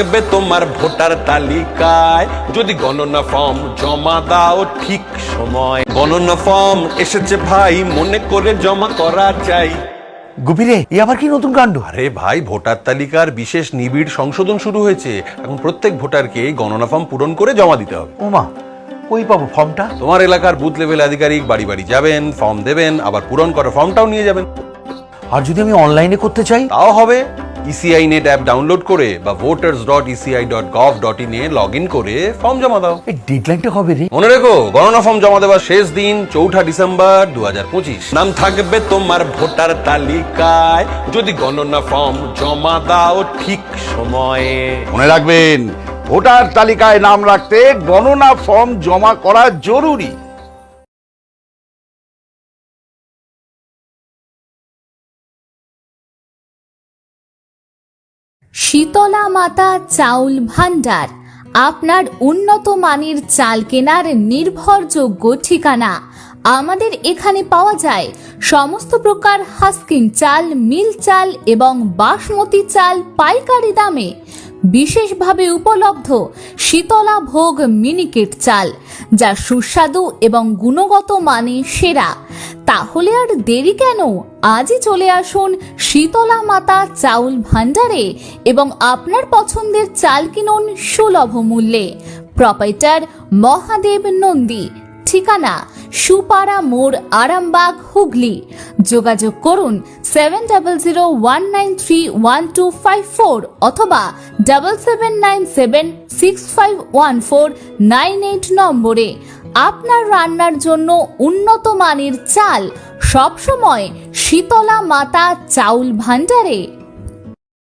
থাকবে তোমার ভোটার তালিকায়। যদি গণনা ফর্ম জমা দাও ঠিক সময়। গণনা ফর্ম এসেছে ভাই মনে করে জমা করা চাই। গুপিরে এ আবার কি নতুন কাণ্ড? আরে ভাই ভোটার তালিকার বিশেষ নিবিড় সংশোধন শুরু হয়েছে। এখন প্রত্যেক ভোটারকে গণনা ফর্ম পূরণ করে জমা দিতে হবে। ওমা কই পাবো ফর্মটা? তোমার এলাকার বুথ লেভেল আধিকারিক বাড়ি বাড়ি যাবেন ফর্ম দেবেন আবার পূরণ করা ফর্মটাও নিয়ে যাবেন। আর যদি আমি অনলাইনে করতে চাই? তাও হবে। ইসিআই নেট অ্যাপ ডাউনলোড করে বা voters dot ECI dot gov dot in A log in করে ফর্ম জমা দাও। এই ডেডলাইনটা কবে রে? মনে রেখো গণনা ফর্ম জমা দেওয়ার শেষ দিন চৌঠা ডিসেম্বর দু হাজার পঁচিশ। নাম থাকবে তোমার ভোটার তালিকায়। যদি গণনা ফর্ম জমা দাও ঠিক সময়ে। মনে রাখবেন ভোটার তালিকায় নাম রাখতে গণনা ফর্ম জমা করা জরুরি। শীতলা মাতা চাউল ভান্ডার আপনার উন্নত মানের চাল কেনার নির্ভরযোগ্য ঠিকানা। আমাদের এখানে পাওয়া যায় সমস্ত প্রকার হাস্কিং চাল, মিল চাল এবং বাসমতি চাল পাইকারি দামে। বিশেষভাবে উপলব্ধ শীতলা ভোগ মিনিকেট চাল, যা সুস্বাদু এবং গুণগত মানে সেরা। তাহলে আর দেরি কেন? আজই চলে আসুন শীতলা মাতা চাউল ভান্ডারে এবং আপনার পছন্দের চাল কিনুন সুলভ মূল্যে। প্রপাইটার মহাদেব নন্দী, ঠিকানা সুপাড়া মোড় আরামবাগ, হুগলি। যোগাযোগ করুন seven double zero one nine three one two five four অথবা double seven nine seven six five one four nine eight নম্বরে। আপনার রান্নার জন্য উন্নত মানের চাল সবসময় শীতলা মাতা চাউল ভান্ডারে